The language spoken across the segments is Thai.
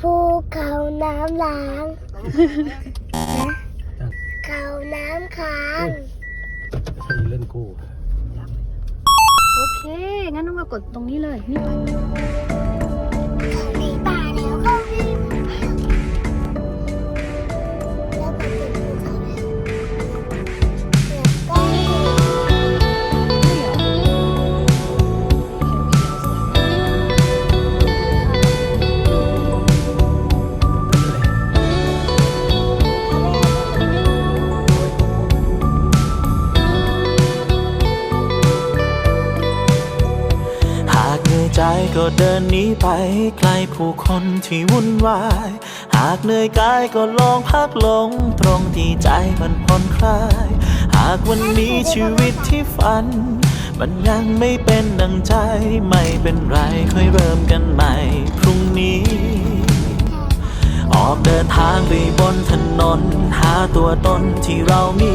ภูเขาน้ำล้างเขาน้ำค้าง ใช่เล่นกู้โอเค งั้นน้องมากดตรงนี้เลย นี่ ใจก็เดินหนีไปไกลผู้คนที่วุ่นวาย หากเหนื่อยกายก็ลองพักลง ตรงที่ใจมันผ่อนคลาย หากวันนี้ชีวิตที่ฝัน มันยังไม่เป็นดังใจ ไม่เป็นไรค่อยเริ่มกันใหม่พรุ่งนี้ ออกเดินทางไปบนถนน หาตัวตนที่เรามี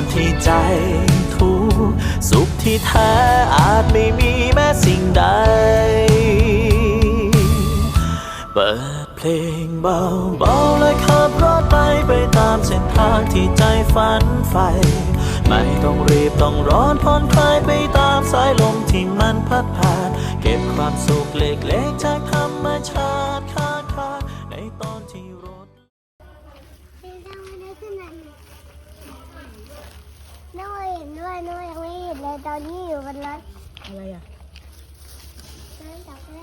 อนที่ใจทุกสุขที่แท้อาจไม่มีแม้สิ่งใด เปิดเพลงเบาๆและขับรถไปไปตามเส้นทางที่ใจฝันใฝ่ไม่ต้องรีบต้องร้อนผ่อนคลายไปตามสายลมที่มันพัดผ่าน เก็บความสุขเล็กๆจากธรรมชาติ ห็นด้วยน้องยังไม่เห็นเลยตอนที่อยู่บนรถอะไรอะน้องจับได้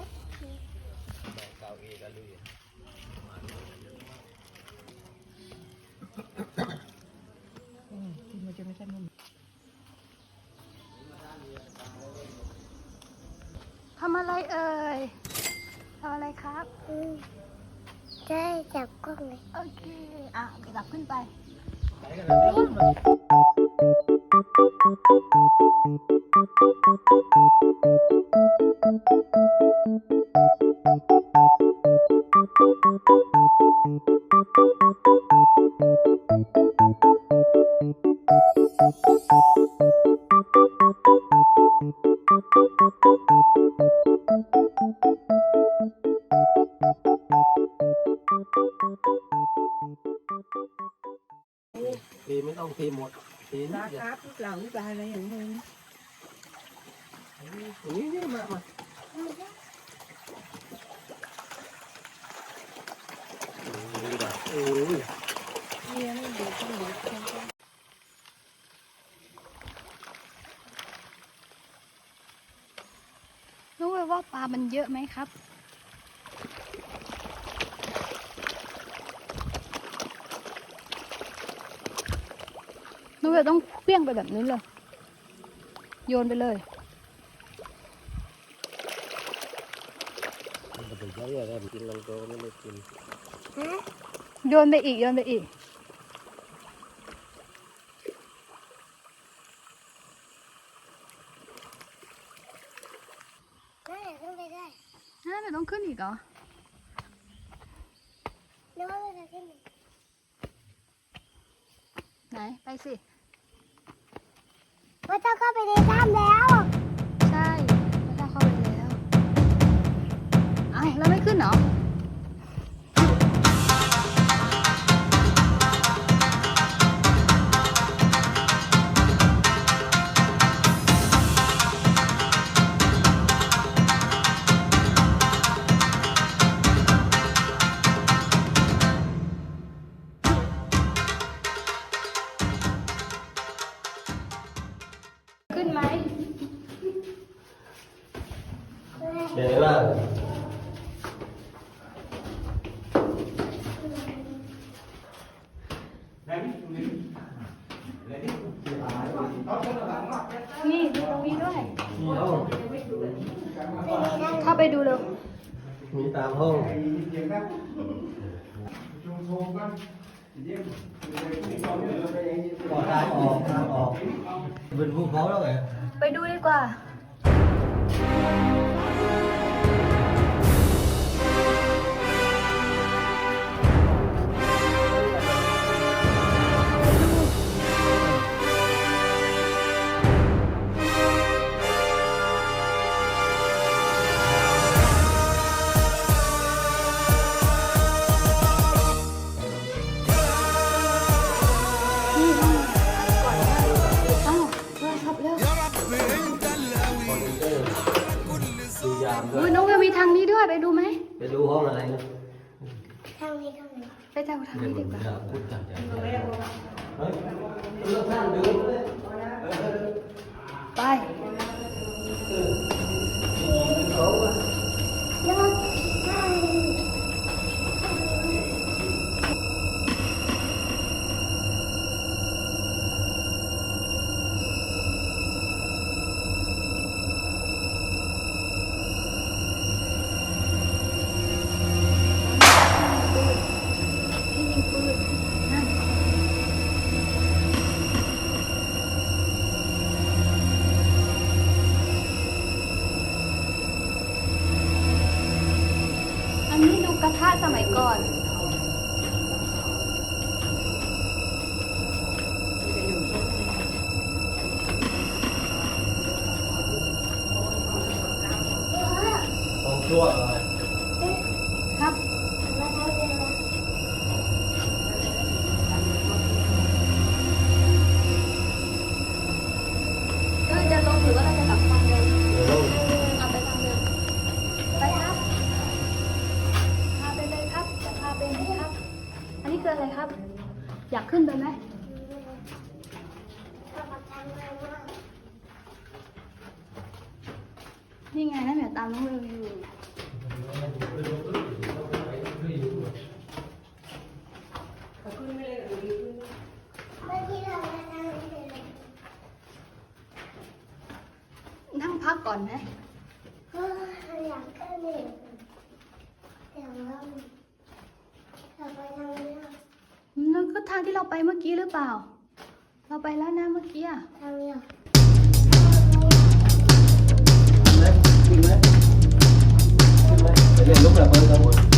ทำอะไรเอ่ยทำอะไรครับอืมใช่จับกล้องเลย โอเค อะกลับขึ้นไป ตี นี่นี่มามาโอ้ยเนี่ยไม่ดูต้องดูต้องรู้ไหมว่าปลามันเยอะไหมครับน้องเวลต้องเปี้ยงไปแบบนี้เลย โยนไปเลย มัน จะเป็นยังได้กินลังโตไม่ได้กินโยนไปอีกโยนไปอีกน้องอยากขึ้นไปได้ไม่ต้องขึ้นอีกเหรอ เป็นภูเขาแล้วไงไปดูดีกว่า ดูยามด้วอุ้ยยน้องเวลมีทางนี้ด้วยไปดูไหม ไปดูห้องอะไรนะทางนี้ทางนี้ไปทางทางนี้ดีกว่าอยากพูดจังจังเฮ้ยเลือกท่านดูเลยไปแล้ว รือว่าเราจะกลับทางเดิมเลยวลงเอาไปทางเดิมไปครับพาไปเลยครับจะพาไปไหนครับ อันนี้คืออะไรครับ อยากขึ้นไปไหมนี่ไงนั่นแหละตามน้องเร็วอยู่ เมื่อกี้เรามาทางนี้เลย นั่งพักก่อนไหม เอออยากขึ้นเลยเดี๋ยวเราเราไปทางนี้ นั่นก็ ทางที่เราไปเมื่อกี้หรือเปล่า เราไปแล้วนะเมื่อกี้อะทางนี้ไหมขึ้นไหมขึ้นไหมไปเรียนลูกระเบิดกันหมด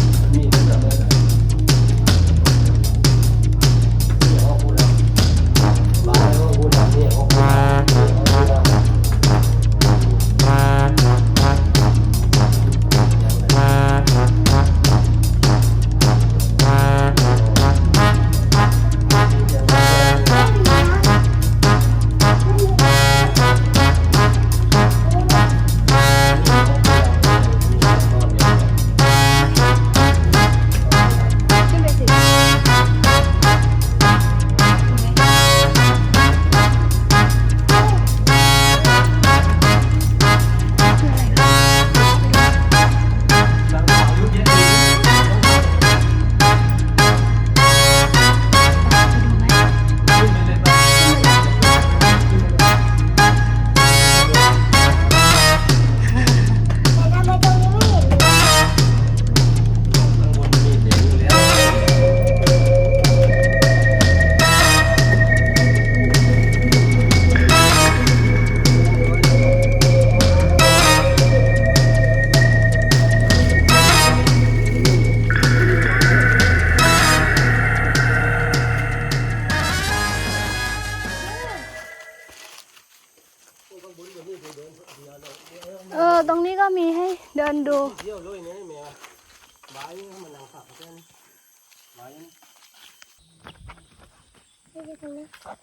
ม่ใช่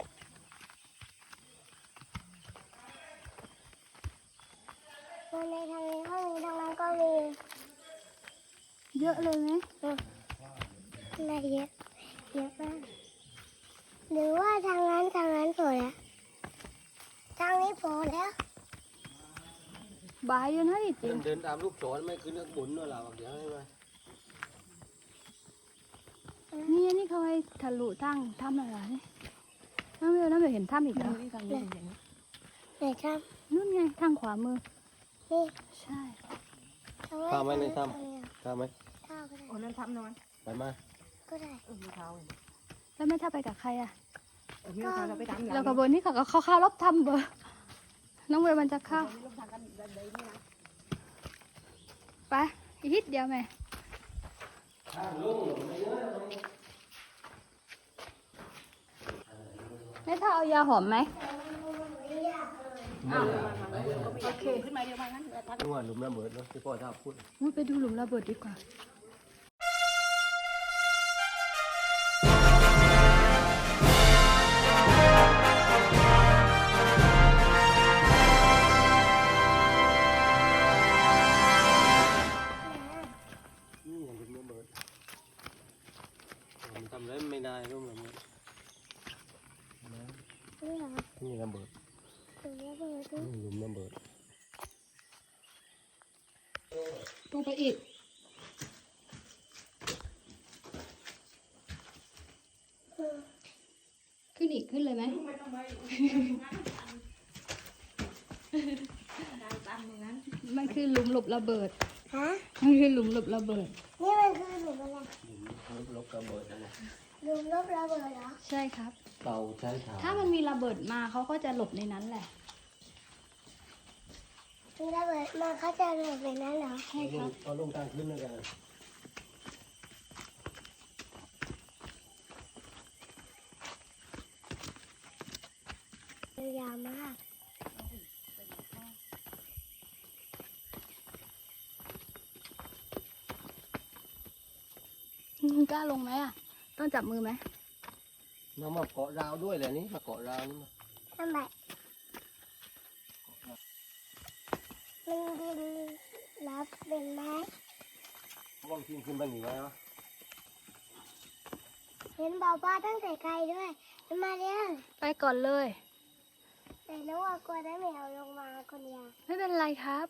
ตรงนี้ในทางนี้ห้องนี้ทางนั้นก็มี เยอะเลยไหมอะไรเยอะ เยอะมาก หรือว่าทางนั้นทางนั้นโผล่แล้ว ทางนี้โผล่แล้ว บายอยู่นะดิจริเดิงนเดินตามลูกศรไม่ขึ้นข้างบนด้วยล่ะเดี๋ยวให้มานี่นี่เขาให้ทะลุทั้งถ้ำอะไรนี่ น้ำเวลน้ำเวลเห็นถ้ำอีกแล้วไหนครับนู่นไงทางขวามือนี่ใช่ทำไมข้ามไหมในถ้ทำไมำข้ามไหมข้าวก็ได้โอ้นั่นทับนอนไปมาก็ได้เออเขาแล้วแม่ถ้าไปกับใครอะเออเขาเราไปทำเรากับเบอร์นี่เขาก็เข้าข้าวรบทำเบอร์น้องเวย์มันจะเข้าลูกทางกันแบบนี้นะไปอีกนิดเดียวแม่ แม่ถ้าเอายาหอมไหมโอเคขึ้นมาเดียวมางั้นนวดหลุมระเบิดเนาะที่พ่อชอบพูด อุ๊ยไปดูหลุมระเบิดดีกว่า บระเบิดฮะมันคือหลุมหลบระเบิด นี่มันคือหลุมอะไรหลุมลบระเบิดนะหลุมลบระเบิดเหรอ ใช่ครับ เตาใช้ถ่านถ้ามันมีระเบิดมาเขาก็จะหลบในนั้นแหละ มีระเบิดมาเขาจะหลบในนั้นเหรอ ใช่ครับเอาลงทางขึ้นแล้วกันยาวมาก กล้าลงไหมอะ ต้องจับมือไหมมามาเกาะราวด้วยแหละนี่มาเกาะราวนี่มาทำไมมันดินรับเป็นไหมลองทิ้งขึ้นไปหนีไว้เนาะเห็นบอกว่าตั้งแต่ไกลด้วยมาเร็วไปก่อนเลย แต่น้องว่ากลัวได้แมวลงมาคนเดียวไม่เป็นไรครับ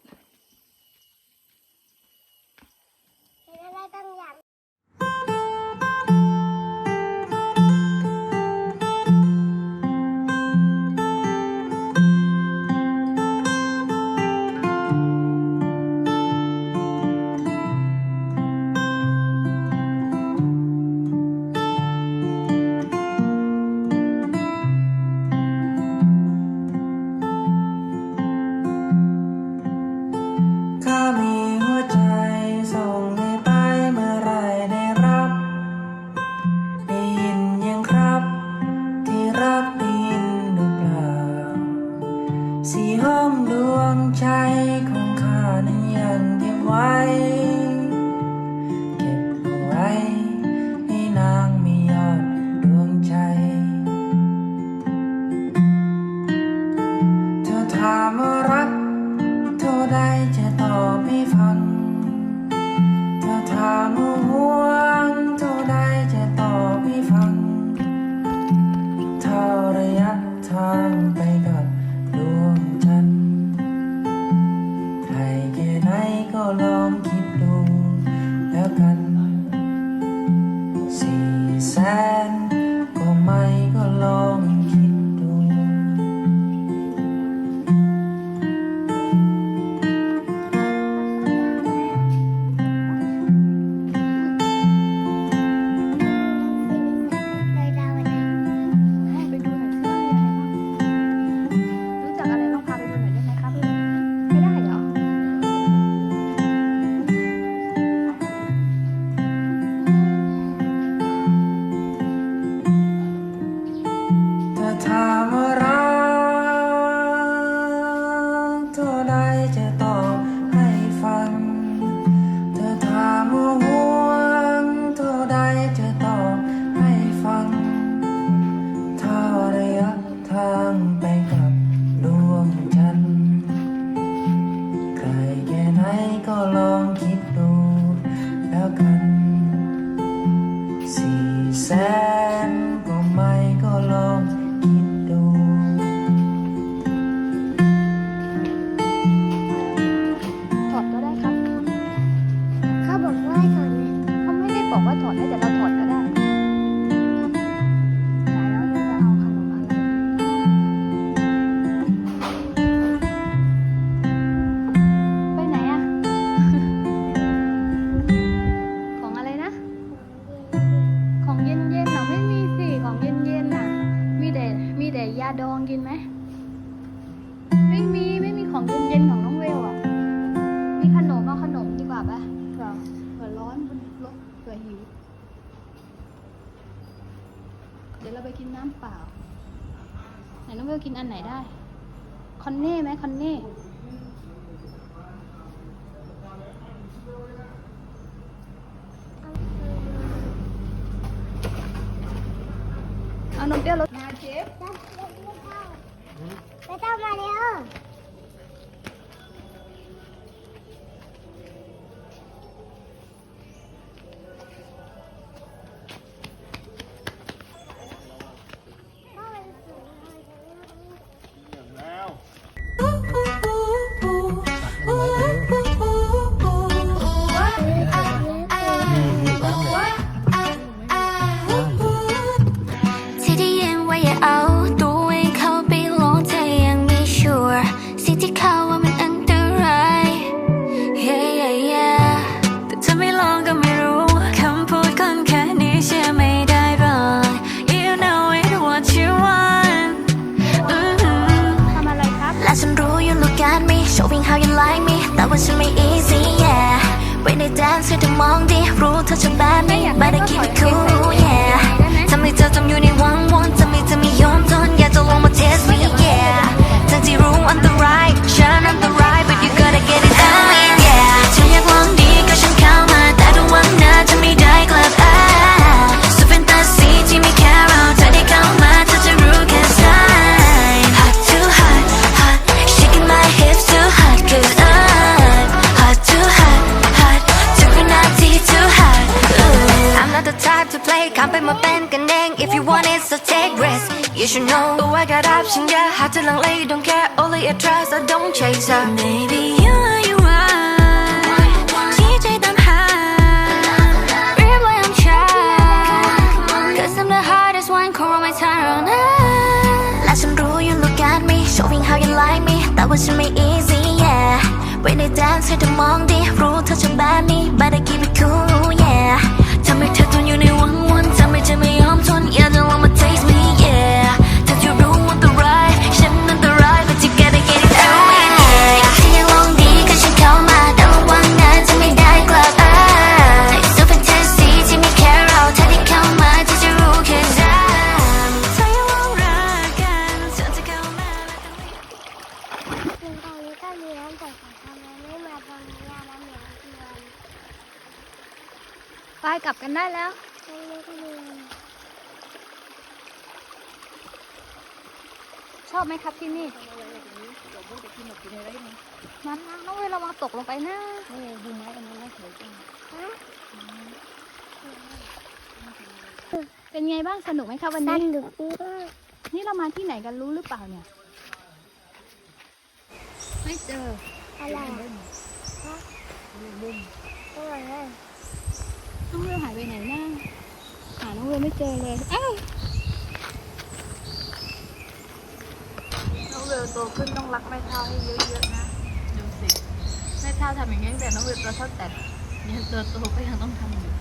เ到吗？ ว่าฉันไม่ easy yeah When I dance เธอมองดีรู้เธอชอบแบบนี้ But I keep it cool yeah ทำให้เธอจมอยู่ในวัง you should know. Oh, I got options, yeah. Hot to long late, don't care. Only it tries, I don't chase her. Maybe you are you are. Showing how you like me, that was me easy, yeah. When you dance, hit the Monday, rule touch ครับที่นี่มันนะน้องเวลามาตกลงไปนะโอ้ดูไม้อันนี้น่าสวยจังเป็นไงบ้างสนุกไหมครับวันนี้สนุกมากนี่เรามาที่ไหนกันรู้หรือเปล่าเนี่ย ไม่เจออะไรบุ้มน้องเรือหายไปไหนนะหาน้องเรืไม่เจอเลยอ้าว เวอโตขึ้นต้องรักแม่เท่าให้เยอะๆนะดูสิแม่เท่าทำอย่างนี้แต่น้องเวลตัวเท่าแต่ยังตัวโตก็ยังต้องทำอยู่